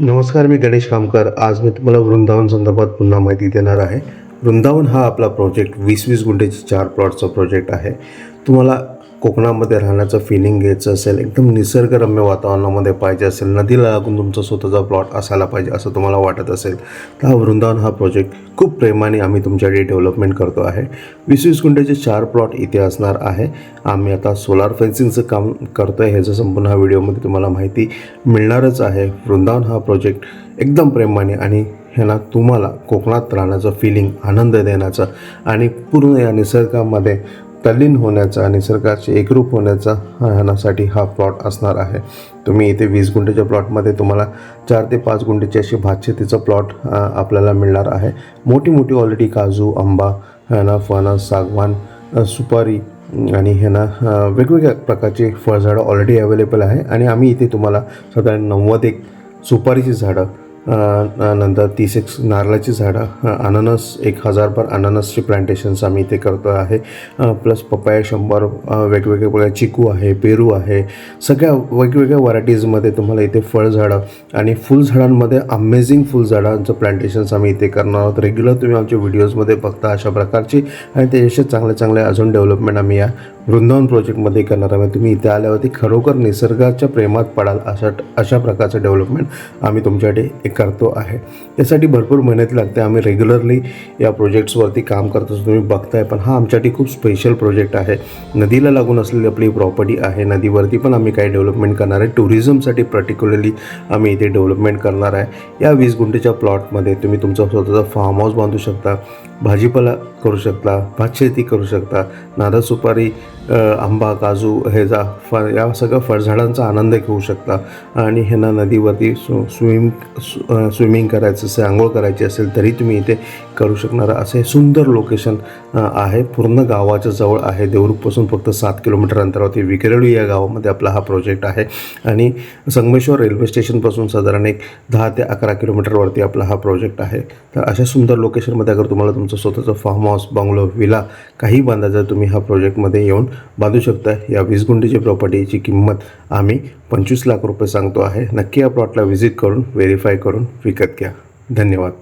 नमस्कार मी गणेश कामकर. आज मी तुम्हाला वृंदावन संदर्भात पुन्हा माहिती देणार आहे. वृंदावन हा आपला प्रोजेक्ट वीस वीस गुंठेची चार प्लॉटचा प्रोजेक्ट आहे. तुम्हाला कोकणामध्ये राहण्याचं फिलिंग घ्यायचं असेल एकदम निसर्गरम्य वातावरणामध्ये पाहिजे असेल नदीला लागून तुमचा स्वतःचा प्लॉट असायला पाहिजे असं तुम्हाला वाटत असेल तर हा वृंदावन हा प्रोजेक्ट खूप प्रेमाने आम्ही तुमच्याकडे डेव्हलपमेंट करतो आहे. वीस वीस गुंठेचे चार प्लॉट इथे असणार आहे. आम्ही आता सोलार फेन्सिंगचं काम करतो आहे ह्याचं संपूर्ण हा व्हिडिओमध्ये तुम्हाला माहिती मिळणारच आहे. वृंदावन हा प्रोजेक्ट एकदम प्रेमाने आणि ह्याला तुम्हाला कोकणात राहण्याचं फिलिंग आनंद देण्याचं आणि पूर्ण या निसर्गामध्ये तल्लीन होण्याचा निसर्गाचे एकरूप होण्याचा ह्यासाठी हा प्लॉट असणार आहे. तुम्ही इथे वीस गुंठेच्या प्लॉटमध्ये तुम्हाला चार ते पाच गुंठेची अशी भातशेतीचा प्लॉट आपल्याला मिळणार आहे. मोठी मोठी ऑलरेडी काजू आंबा ह्याना फणस सागवान सुपारी आणि ह्याना वेगवेगळ्या प्रकारची फळझाडं ऑलरेडी अवेलेबल आहे. आणि आम्ही इथे तुम्हाला साधारण नव्वद एक सुपारीची झाडं नंतर तीस एक नारळाची झाडं अननस एक हजारभर अननसची प्लांटेशन्स आम्ही इथे करतो आहे. प्लस पपाया शंभर वेगवेगळ्या वेगवेगळे प्रकार चिकू आहे पेरू आहे सगळ्या वेगवेगळ्या व्हरायटीजमध्ये तुम्हाला इथे फळझाडं आणि फुलझाडांमध्ये अमेझिंग फुलझाडांचं प्लांटेशन्स आम्ही इथे करणार आहोत. रेग्युलर तुम्ही आमच्या व्हिडिओजमध्ये बघता अशा प्रकारची आणि त्याच्याशी चांगले चांगले अजून डेव्हलपमेंट आम्ही या वृंदावन प्रोजेक्टमध्ये करणार आहे तुम्ही इथे आल्यावरती खरोखर निसर्गाच्या प्रेमात पडाल अशा अशा प्रकारचं डेव्हलपमेंट आम्ही तुमच्याकडे एक करतो आहे. त्यासाठी भरपूर मेहनत लागते. आम्ही रेग्युलरली या प्रोजेक्ट्सवरती काम करतो असतो. तुम्ही बघताय पण हा आमच्यासाठी खूप स्पेशल प्रोजेक्ट आहे. नदीला लागून असलेली आपली प्रॉपर्टी आहे. नदीवरती पण आम्ही काही डेव्हलपमेंट करणार आहे. टुरिझमसाठी पर्टिक्युलरली आम्ही इथे डेव्हलपमेंट करणार आहे. या वीस गुंठेच्या प्लॉटमध्ये तुम्ही तुमचा स्वतःचा फार्म हाऊस बांधू शकता. भाजीपाला करू शकता भातशेती करू शकता नारळ सुपारी आंबा काजू हेजा फ या सगळ्या फळझाडांचा आनंद घेऊ शकता. आणि ह्यांना नदीवरती स्व स्विमिंग स्विमिंग करायचं असेल आंघोळ करायची असेल तरी तुम्ही इथे करू शकणार. असे सुंदर लोकेशन आहे. पूर्ण गावाच्या जवळ आहे. देवरूपपासून फक्त सात किलोमीटर अंतरावरती विकरेळू या गावामध्ये आपला हा प्रोजेक्ट आहे. आणि संगमेश्वर रेल्वे स्टेशनपासून साधारण एक दहा ते अकरा किलोमीटरवरती आपला हा प्रोजेक्ट आहे. तर अशा सुंदर लोकेशनमध्ये अगर तुम्हाला तुमचं तुमचं स्वतःचं फार्म हाऊस बंगलो विला काही बांधायचा तुम्ही हा प्रोजेक्टमध्ये येऊन बांधू शकता. या वीस गुंठेची प्रॉपर्टीची किंमत आम्ही पंचवीस लाख रुपये सांगतो आहे. नक्की या प्लॉटला व्हिजिट करून व्हेरीफाय करून विकत घ्या. धन्यवाद.